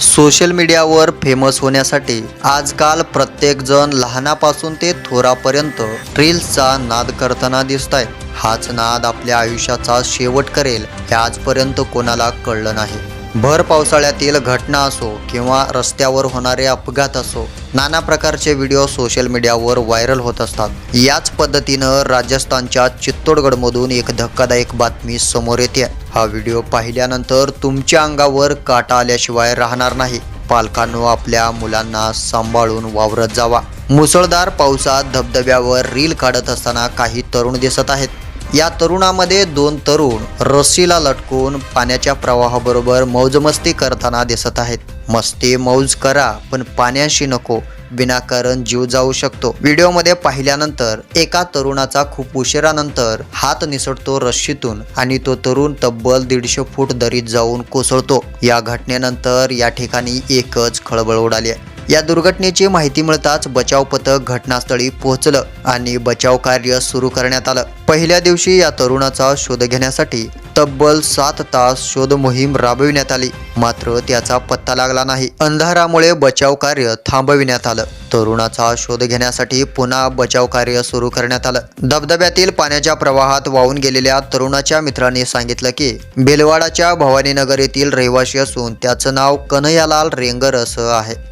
Social मीडियावर famous होण्यासाठी आजकाल प्रत्येकजण लहानापासून ते थोरापर्यंत रील्सचा नाद करताना दिसत आहे हाच नाद आपल्या आयुष्याचा शेवट करेल हे आजपर्यंत कोणाला कळलं नाही. भर पावसाळ्यातील घटना असो किंवा रस्त्यावर होणारे अपघात असो नाना प्रकारचे व्हिडिओ सोशल मीडियावर व्हायरल होत असतात. याच पद्धतीनं राजस्थानच्या चित्तोडगडमधून एक धक्कादायक बातमी समोर येते. हा व्हिडिओ पाहिल्यानंतर तुमच्या अंगावर काटा आल्याशिवाय राहणार नाही. पालकांनो आपल्या मुलांना सांभाळून वावरत जावा. मुसळधार पावसात धबधब्यावर रील काढत असताना काही तरुण दिसत आहेत. या तरुणामध्ये दोन तरुण रस्सीला लटकून पाण्याच्या प्रवाहाबरोबर मौजमस्ती करताना दिसत आहेत. मस्ती मौज करा पण पाण्याशी नको. विनाकारण जीव जाऊ शकतो. व्हिडिओमध्ये पाहिल्यानंतर एका तरुणाचा खूप उशिरानंतर हात निसटतो रश्शीतून आणि तो तरुण तब्बल दीडशे फूट दरीत जाऊन कोसळतो. या घटनेनंतर या ठिकाणी एकच खळबळ उडाली आहे. या दुर्घटनेची माहिती मिळताच बचाव पथक घटनास्थळी पोहोचलं आणि बचाव कार्य सुरू करण्यात आलं. पहिल्या दिवशी या तरुणाचा शोध घेण्यासाठी तब्बल सात तास शोध मोहीम राबविण्यात आली. मात्र त्याचा पत्ता लागला नाही. अंधारामुळे बचाव कार्य थांबविण्यात आलं. तरुणाचा शोध घेण्यासाठी पुन्हा बचाव कार्य सुरू करण्यात आलं. धबधब्यातील पाण्याच्या प्रवाहात वाहून गेलेल्या तरुणाच्या मित्रांनी सांगितलं की भिलवाडाच्या भवानीनगर येथील रहिवासी असून त्याचं नाव कन्हैयालाल रेंगर असं आहे.